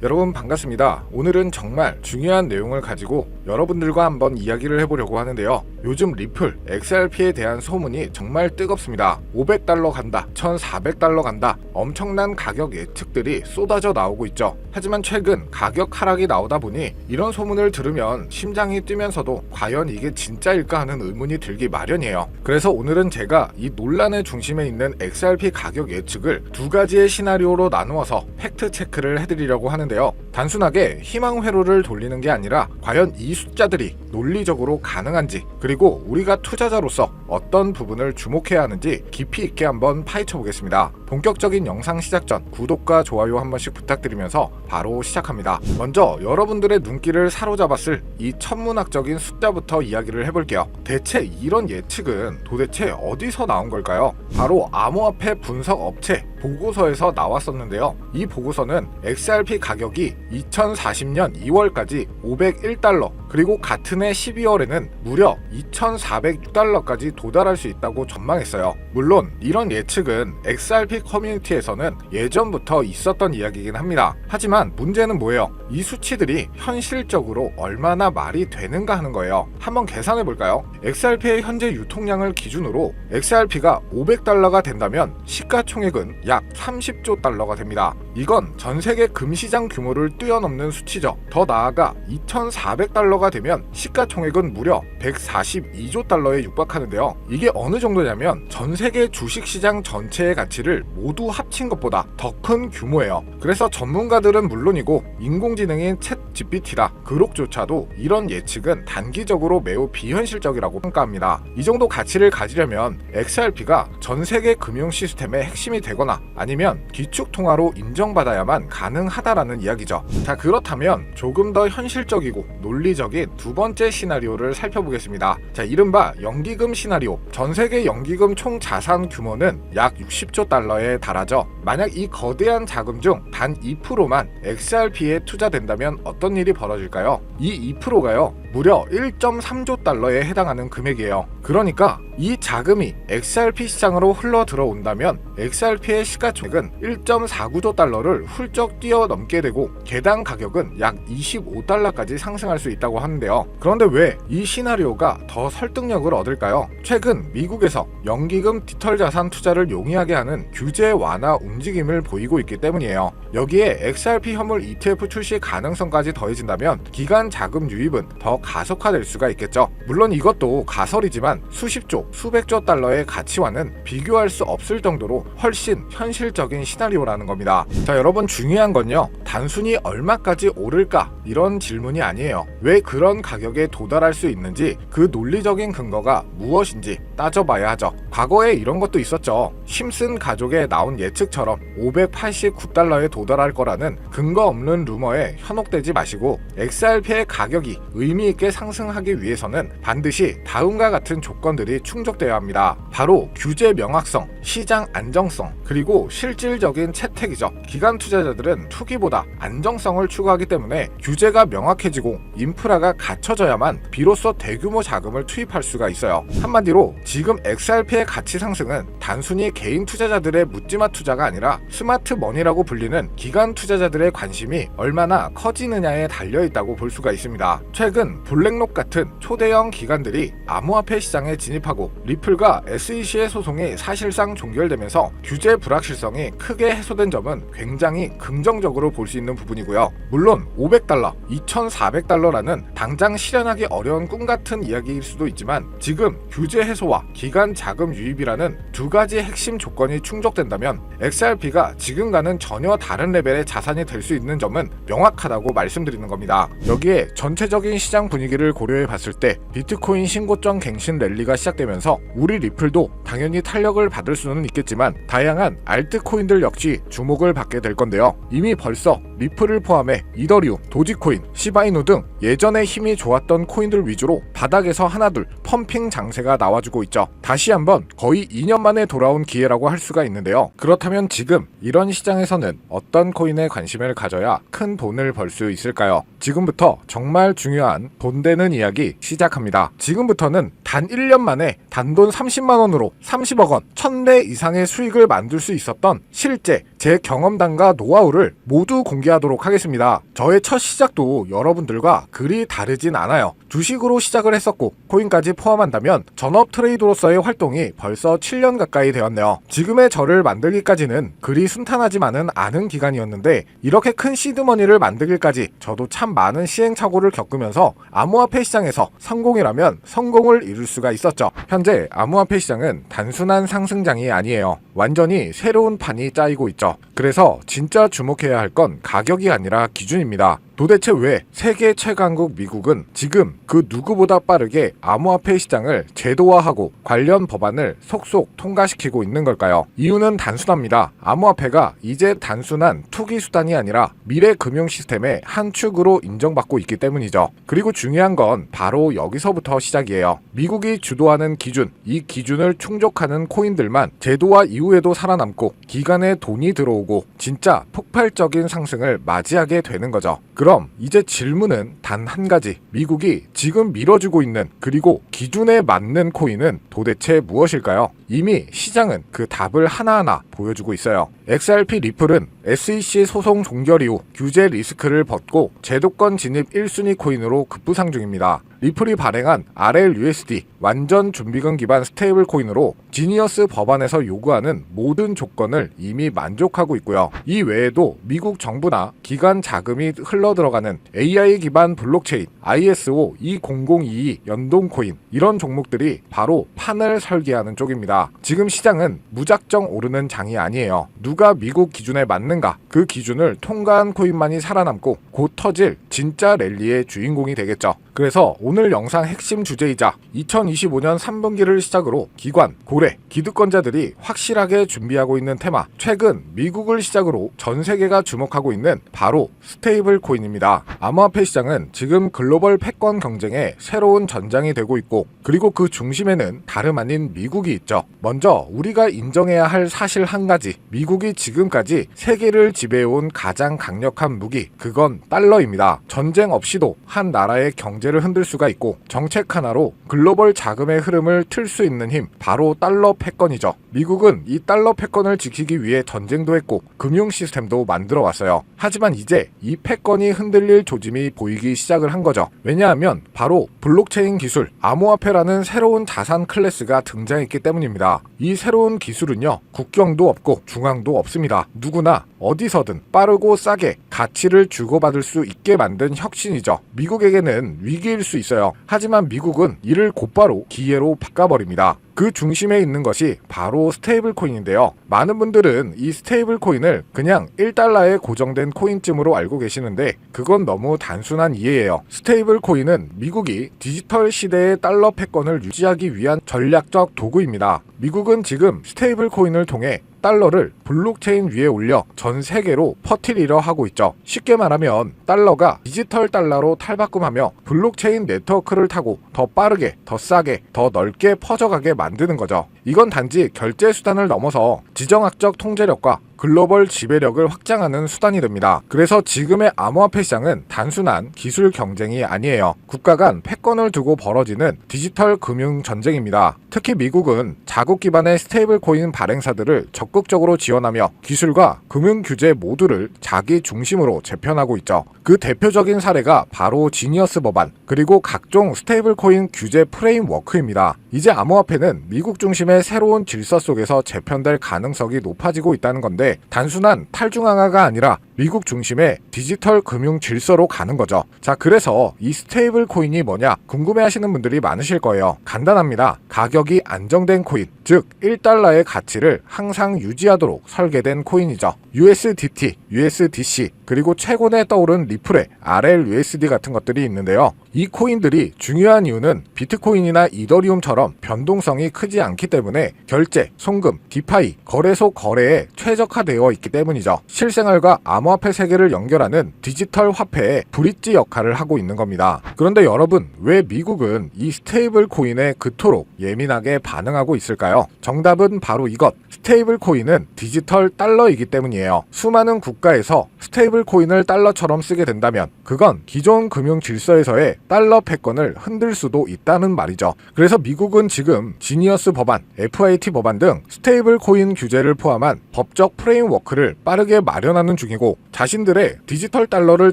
여러분 반갑습니다. 오늘은 정말 중요한 내용을 가지고 여러분들과 한번 이야기를 해보려고 하는데요. 요즘 리플 XRP에 대한 소문이 정말 뜨겁습니다. 500달러 간다, 1400달러 간다, 엄청난 가격 예측들이 쏟아져 나오고 있죠. 하지만 최근 가격 하락이 나오다 보니 이런 소문을 들으면 심장이 뛰면서도 과연 이게 진짜일까 하는 의문이 들기 마련이에요. 그래서 오늘은 제가 이 논란의 중심에 있는 XRP 가격 예측을 두 가지의 시나리오로 나누어서 팩트 체크를 해드리려고 하는데 요. 단순하게 희망 회로를 돌리는 게 아니라 과연 이 숫자들이 논리적으로 가능한지 그리고 우리가 투자자로서 어떤 부분을 주목해야 하는지 깊이 있게 한번 파헤쳐 보겠습니다. 본격적인 영상 시작 전 구독과 좋아요 한 번씩 부탁드리면서 바로 시작합니다. 먼저 여러분들의 눈길을 사로잡았을 이 천문학적인 숫자부터 이야기를 해볼게요. 대체 이런 예측은 도대체 어디서 나온 걸까요? 바로 암호화폐 분석 업체 보고서에서 나왔었는데요. 이 보고서는 XRP 가격이 2040년 2월까지 501달러 그리고 같은 해 12월에는 무려 2,406달러까지 도달할 수 있다고 전망했어요. 물론 이런 예측은 XRP 커뮤니티에서는 예전부터 있었던 이야기이긴 합니다. 하지만 문제는 뭐예요? 이 수치들이 현실적으로 얼마나 말이 되는가 하는 거예요. 한번 계산해 볼까요? XRP의 현재 유통량을 기준으로 XRP가 500달러가 된다면 시가총액은 약 30조 달러가 됩니다. 이건 전 세계 금시장 규모를 뛰어넘는 수치죠. 더 나아가 2,400달러가 되면 시가총액은 무려 142조 달러에 육박하는데요. 이게 어느 정도냐면 전 세계 주식시장 전체의 가치를 모두 합친 것보다 더 큰 규모예요. 그래서 전문가들은 물론이고 인공지능인 챗 GPT라 그록조차도 이런 예측은 단기적으로 매우 비현실적이라고 평가합니다. 이 정도 가치를 가지려면 XRP가 전 세계 금융 시스템의 핵심이 되거나 아니면 기축 통화로 인정 받아야만 가능하다라는 이야기죠. 자, 그렇다면 조금 더 현실적이고 논리적인 두 번째 시나리오를 살펴보겠습니다. 자, 이른바 연기금 시나리오. 전 세계 연기금 총 자산 규모는 약 60조 달러에 달하죠. 만약 이 거대한 자금 중 단 2%만 XRP에 투자된다면 어떤 일이 벌어질까요? 이 2%가요. 무려 1.3조 달러에 해당하는 금액이에요. 그러니까 이 자금이 XRP 시장으로 흘러 들어온다면 XRP의 시가총액은 1.49조 달러를 훌쩍 뛰어넘게 되고 개당 가격은 약 25달러까지 상승할 수 있다고 하는데요. 그런데 왜 이 시나리오가 더 설득력을 얻을까요? 최근 미국에서 연기금 디털 자산 투자를 용이하게 하는 규제 완화 움직임을 보이고 있기 때문이에요. 여기에 XRP 현물 ETF 출시 가능성까지 더해진다면 기간 자금 유입은 더 가속화될 수가 있겠죠. 물론 이것도 가설이지만 수십조, 수백조 달러의 가치와는 비교할 수 없을 정도로 훨씬 현실적인 시나리오라는 겁니다. 자, 여러분 중요한 건요. 단순히 얼마까지 오를까? 이런 질문이 아니에요. 왜 그런 가격에 도달할 수 있는지 그 논리적인 근거가 무엇인지 따져봐야 하죠. 과거에 이런 것도 있었죠. 심슨 가족에 나온 예측처럼 589달러에 도달할 거라는 근거 없는 루머에 현혹되지 마시고 XRP의 가격이 의미 있게 상승하기 위해서는 반드시 다음과 같은 조건들이 충족되어야 합니다. 바로 규제 명확성, 시장 안정성, 그리고 실질적인 채택이죠. 기관 투자자들은 투기보다 안정성을 추구하기 때문에 규제가 명확해지고 인프라가 갖춰져야만 비로소 대규모 자금을 투입할 수가 있어요. 한마디로 지금 XRP의 가치 상승은 단순히 개인 투자자들의 묻지마 투자가 아니라 스마트 머니라고 불리는 기관 투자자들의 관심이 얼마나 커지느냐에 달려 있다고 볼 수가 있습니다. 최근 블랙록 같은 초대형 기관들이 암호화폐 시장에 진입하고 리플과 SEC의 소송이 사실상 종결되면서 규제 불확실성이 크게 해소된 점은 굉장히 긍정적으로 볼 수 있는 부분이고요. 물론 500달러, 2,400달러라는 당장 실현하기 어려운 꿈 같은 이야기일 수도 있지만 지금 규제 해소와 기간 자금 유입이라는 두 가지 핵심 조건이 충족된다면 XRP가 지금과는 전혀 다른 레벨의 자산이 될 수 있는 점은 명확하다고 말씀드리는 겁니다. 여기에 전체적인 시장 분위기를 고려해 봤을 때 비트코인 신고점 갱신 랠리가 시작되면서 우리 리플도 당연히 탄력을 받을 수는 있겠지만 다양한 알트코인들 역시 주목을 받게 될 건데요. 이미 벌써 리플을 포함해 이더리움, 도지코인, 시바이누 등 예전에 힘이 좋았던 코인들 위주로 바닥에서 하나둘 펌핑 장세가 나와주고 있죠. 다시 한번 거의 2년 만에 돌아온 기회라고 할 수가 있는데요. 그렇다면 지금 이런 시장에서는 어떤 코인에 관심을 가져야 큰 돈을 벌 수 있을까요? 지금부터 정말 중요한 돈 되는 이야기 시작합니다. 지금부터는 단 1년 만에 단돈 30만 원으로 30억 원, 1000배 이상의 수익을 만들 수 있었던 실제 제 경험담과 노하우를 모두 공개하도록 하겠습니다. 저의 첫 시작도 여러분들과 그리 다르진 않아요. 주식으로 시작을 했었고 코인까지 포함한다면 전업 트레이더로서의 활동이 벌써 7년 가까이 되었네요. 지금의 저를 만들기까지는 그리 순탄하지만은 않은 기간이었는데 이렇게 큰 시드머니를 만들기까지 저도 참 많은 시행착오를 겪으면서 암호화폐 시장에서 성공이라면 성공을 이룰 수가 있었죠. 현재 암호화폐 시장은 단순한 상승장이 아니에요. 완전히 새로운 판이 짜이고 있죠. 그래서 진짜 주목해야 할 건 가격이 아니라 기준입니다. 도대체 왜 세계 최강국 미국은 지금 그 누구보다 빠르게 암호화폐 시장을 제도화하고 관련 법안을 속속 통과시키고 있는 걸까요? 이유는 단순합니다. 암호화폐가 이제 단순한 투기 수단이 아니라 미래 금융 시스템의 한 축으로 인정받고 있기 때문이죠. 그리고 중요한 건 바로 여기서부터 시작이에요. 미국이 주도하는 기준, 이 기준을 충족하는 코인들만 제도화 이후에도 살아남고 기간에 돈이 들어오고 진짜 폭발적인 상승을 맞이하게 되는 거죠. 그럼 이제 질문은 단 한 가지. 미국이 지금 밀어주고 있는 그리고 기준에 맞는 코인은 도대체 무엇일까요? 이미 시장은 그 답을 하나하나 보여주고 있어요. XRP 리플은 SEC 소송 종결 이후 규제 리스크를 벗고 제도권 진입 1순위 코인으로 급부상 중입니다. 리플이 발행한 RLUSD 완전 준비금 기반 스테이블 코인으로 지니어스 법안에서 요구하는 모든 조건을 이미 만족하고 있고요. 이 외에도 미국 정부나 기관 자금이 흘러 들어가는 AI 기반 블록체인 ISO 2002 연동 코인 이런 종목들이 바로 판을 설계하는 쪽입니다. 지금 시장은 무작정 오르는 장이 아니에요. 누가 미국 기준에 맞는가 그 기준을 통과한 코인만이 살아남고 곧 터질 진짜 랠리의 주인공이 되겠죠. 그래서 오늘 영상 핵심 주제이자 2025년 3분기를 시작으로 기관, 고래, 기득권자들이 확실하게 준비하고 있는 테마 최근 미국을 시작으로 전 세계가 주목하고 있는 바로 스테이블 코인입니다. 암호화폐 시장은 지금 글로벌 패권 경쟁의 새로운 전장이 되고 있고 그리고 그 중심에는 다름 아닌 미국이 있죠. 먼저 우리가 인정해야 할 사실 한 가지 미국이 지금까지 세계를 지배해온 가장 강력한 무기 그건 달러입니다. 전쟁 없이도 한 나라의 경제를 흔들 수가 있고 정책 하나로 글로벌 자금의 흐름을 틀 수 있는 힘 바로 달러 패권이죠. 미국은 이 달러 패권을 지키기 위해 전쟁도 했고 금융 시스템도 만들어 왔어요. 하지만 이제 이 패권이 흔들릴 조짐이 보이기 시작을 한 거죠. 왜냐하면 바로 블록체인 기술, 암호화폐라는 새로운 자산 클래스가 등장했기 때문입니다. 이 새로운 기술은요, 국경도 없고 중앙도 없습니다. 누구나 어디서든 빠르고 싸게 가치를 주고받을 수 있게 만든 혁신이죠. 미국에게는 위기일 수 있어요. 하지만 미국은 이를 곧바로 기회로 바꿔버립니다. 그 중심에 있는 것이 바로 스테이블 코인인데요. 많은 분들은 이 스테이블 코인을 그냥 1달러에 고정된 코인쯤으로 알고 계시는데 그건 너무 단순한 이해예요. 스테이블 코인은 미국이 디지털 시대의 달러 패권을 유지하기 위한 전략적 도구입니다. 미국은 지금 스테이블 코인을 통해 달러를 블록체인 위에 올려 전 세계로 퍼뜨리려 하고 있죠. 쉽게 말하면 달러가 디지털 달러로 탈바꿈하며 블록체인 네트워크를 타고 더 빠르게, 더 싸게, 더 넓게 퍼져가게 만드는 거죠. 이건 단지 결제 수단을 넘어서 지정학적 통제력과 글로벌 지배력을 확장하는 수단이 됩니다. 그래서 지금의 암호화폐 시장은 단순한 기술 경쟁이 아니에요. 국가 간 패권을 두고 벌어지는 디지털 금융 전쟁입니다. 특히 미국은 자국 기반의 스테이블 코인 발행사들을 적극적으로 지원하며 기술과 금융 규제 모두를 자기 중심으로 재편하고 있죠. 그 대표적인 사례가 바로 지니어스 법안 그리고 각종 스테이블 코인 규제 프레임워크입니다. 이제 암호화폐는 미국 중심의 새로운 질서 속에서 재편될 가능성이 높아지고 있다는 건데 단순한 탈중앙화가 아니라 미국 중심의 디지털 금융 질서로 가는 거죠. 자, 그래서 이 스테이블 코인이 뭐냐 궁금해 하시는 분들이 많으실 거예요. 간단합니다. 가격이 안정된 코인, 즉 1달러의 가치를 항상 유지하도록 설계된 코인이죠. USDT, USDC, 그리고 최근에 떠오른 리플의 RLUSD 같은 것들이 있는데요. 이 코인들이 중요한 이유는 비트코인이나 이더리움처럼 변동성이 크지 않기 때문에 결제, 송금, 디파이, 거래소 거래에 최적화 최적화되어 있기 때문이죠. 실생활과 암호화폐 세계를 연결하는 디지털 화폐의 브릿지 역할을 하고 있는 겁니다. 그런데 여러분, 왜 미국은 이 스테이블 코인에 그토록 예민하게 반응하고 있을까요? 정답은 바로 이것. 스테이블 코인은 디지털 달러이기 때문이에요. 수많은 국가에서 스테이블 코인을 달러처럼 쓰게 된다면 그건 기존 금융 질서에서의 달러 패권을 흔들 수도 있다는 말이죠. 그래서 미국은 지금 지니어스 법안, FIT 법안 등 스테이블 코인 규제를 포함한 법적 프레임 워크를 빠르게 마련하는 중이고 자신들의 디지털 달러를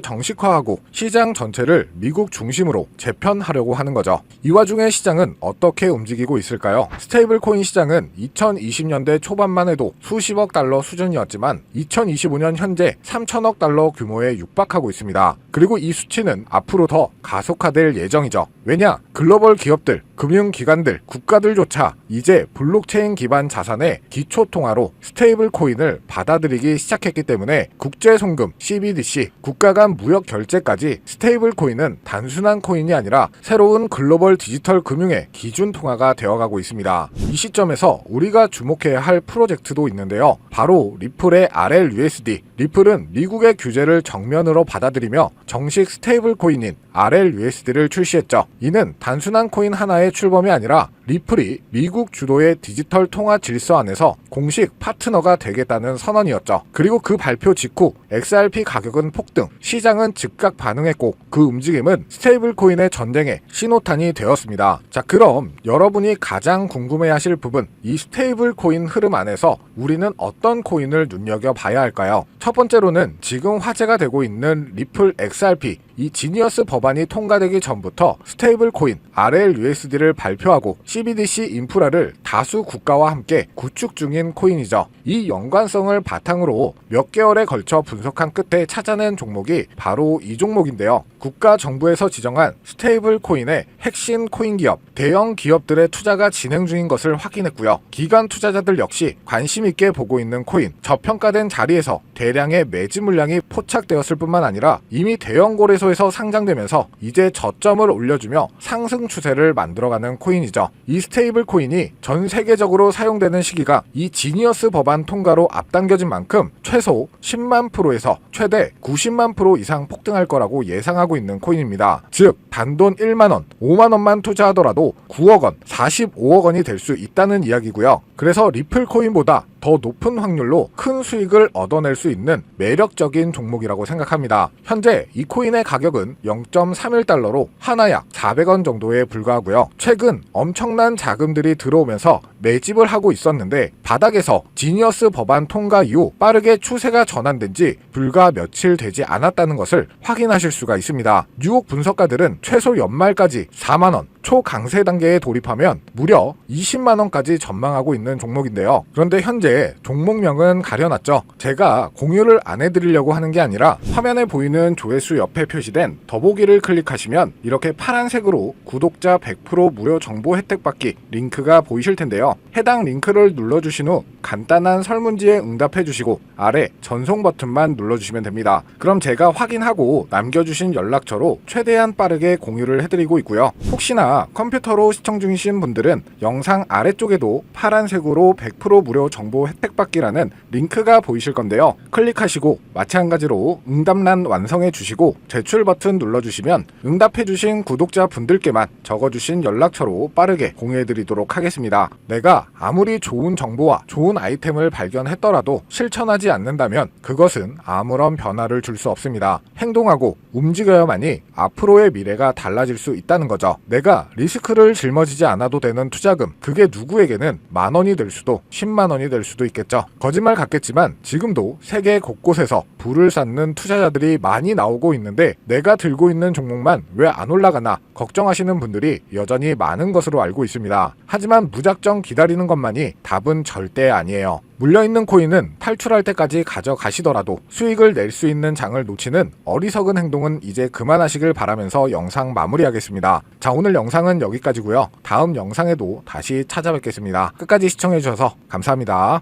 정식화하고 시장 전체를 미국 중심으로 재편하려고 하는 거죠. 이 와중에 시장은 어떻게 움직이고 있을까요? 스테이블 코인 시장은 2020년대 초반만 해도 수십억 달러 수준이었지만 2025년 현재 3천억 달러 규모에 육박하고 있습니다. 그리고 이 수치는 앞으로 더 가속화될 예정이죠. 왜냐? 글로벌 기업들, 금융기관들, 국가들조차 이제 블록체인 기반 자산의 기초 통화로 스테이블 코인을 받아들이기 시작했기 때문에 국제 송금, CBDC, 국가 간 무역 결제까지 스테이블 코인은 단순한 코인이 아니라 새로운 글로벌 디지털 금융의 기준 통화가 되어가고 있습니다. 이 시점에서 우리가 주목해야 할 프로젝트도 있는데요. 바로 리플의 RLUSD. 리플은 미국의 규제를 정면으로 받아들이며 정식 스테이블 코인인 RLUSD를 출시했죠. 이는 단순한 코인 하나의 출범이 아니라 리플이 미국 주도의 디지털 통화 질서 안에서 공식 파트너가 되겠다는 선언이었죠. 그리고 그 발표 직후 XRP 가격은 폭등, 시장은 즉각 반응했고 그 움직임은 스테이블 코인의 전쟁의 신호탄이 되었습니다. 자, 그럼 여러분이 가장 궁금해 하실 부분, 이 스테이블 코인 흐름 안에서 우리는 어떤 코인을 눈여겨 봐야 할까요? 첫 번째로는 지금 화제가 되고 있는 리플 XRP 이 지니어스 법안이 통과되기 전부터 스테이블 코인 RLUSD를 발표하고 CBDC 인프라를 다수 국가와 함께 구축 중인 코인이죠. 이 연관성을 바탕으로 몇 개월에 걸쳐 분석한 끝에 찾아낸 종목이 바로 이 종목인데요. 국가 정부에서 지정한 스테이블 코인의 핵심 코인 기업, 대형 기업들의 투자가 진행 중인 것을 확인했고요. 기관 투자자들 역시 관심 있게 보고 있는 코인, 저평가된 자리에서 대량의 매집 물량이 포착되었을 뿐만 아니라 이미 대형 거래소 에서 상장되면서 이제 저점을 올려주며 상승 추세를 만들어가는 코인이죠. 이 스테이블 코인이 전 세계적으로 사용되는 시기가 이 지니어스 법안 통과로 앞당겨진 만큼 최소 10만 프로에서 최대 90만 프로 이상 폭등할 거라고 예상하고 있는 코인입니다. 즉 단돈 1만 원, 5만 원만 투자하더라도 9억 원, 45억 원이 될 수 있다는 이야기고요. 그래서 리플 코인보다 더 높은 확률로 큰 수익을 얻어낼 수 있는 매력적인 종목이라고 생각합니다. 현재 이 코인의 가격은 0.31달러로 하나 약 400원 정도에 불과하고요. 최근 엄청난 자금들이 들어오면서 매집을 하고 있었는데 바닥에서 지니어스 법안 통과 이후 빠르게 추세가 전환된 지 불과 며칠 되지 않았다는 것을 확인하실 수가 있습니다. 뉴욕 분석가들은 최소 연말까지 4만원, 초강세 단계에 돌입하면 무려 20만 원까지 전망하고 있는 종목인데요. 그런데 현재 종목명은 가려놨죠. 제가 공유를 안 해드리려고 하는 게 아니라 화면에 보이는 조회수 옆에 표시된 더보기를 클릭하시면 이렇게 파란색으로 구독자 100% 무료 정보 혜택 받기 링크가 보이실 텐데요. 해당 링크를 눌러주신 후 간단한 설문지에 응답해 주시고 아래 전송 버튼만 눌러주시면 됩니다. 그럼 제가 확인하고 남겨주신 연락처로 최대한 빠르게 공유를 해드리고 있고요. 혹시나 컴퓨터로 시청 중이신 분들은 영상 아래쪽에도 파란색으로 100% 무료 정보 혜택 받기라는 링크가 보이실 건데요. 클릭하시고 마찬가지로 응답란 완성해 주시고 제출 버튼 눌러주시면 응답해 주신 구독자 분들께만 적어주신 연락처로 빠르게 공유해 드리도록 하겠습니다. 내가 아무리 좋은 정보와 좋은 아이템을 발견했더라도 실천하지 않는다면 그것은 아무런 변화를 줄 수 없습니다. 행동하고 움직여야만이 앞으로의 미래가 달라질 수 있다는 거죠. 내가 리스크를 짊어지지 않아도 되는 투자금, 그게 누구에게는 만 원이 될 수도 10만 원이 될 수도 있겠죠. 거짓말 같겠지만 지금도 세계 곳곳에서 불을 쌓는 투자자들이 많이 나오고 있는데 내가 들고 있는 종목만 왜 안 올라가나 걱정하시는 분들이 여전히 많은 것으로 알고 있습니다. 하지만 무작정 기다리는 것만이 답은 절대 아니에요. 물려있는 코인은 탈출할 때까지 가져가시더라도 수익을 낼 수 있는 장을 놓치는 어리석은 행동은 이제 그만하시길 바라면서 영상 마무리하겠습니다. 자, 오늘 영상은 여기까지고요. 다음 영상에도 다시 찾아뵙겠습니다. 끝까지 시청해주셔서 감사합니다.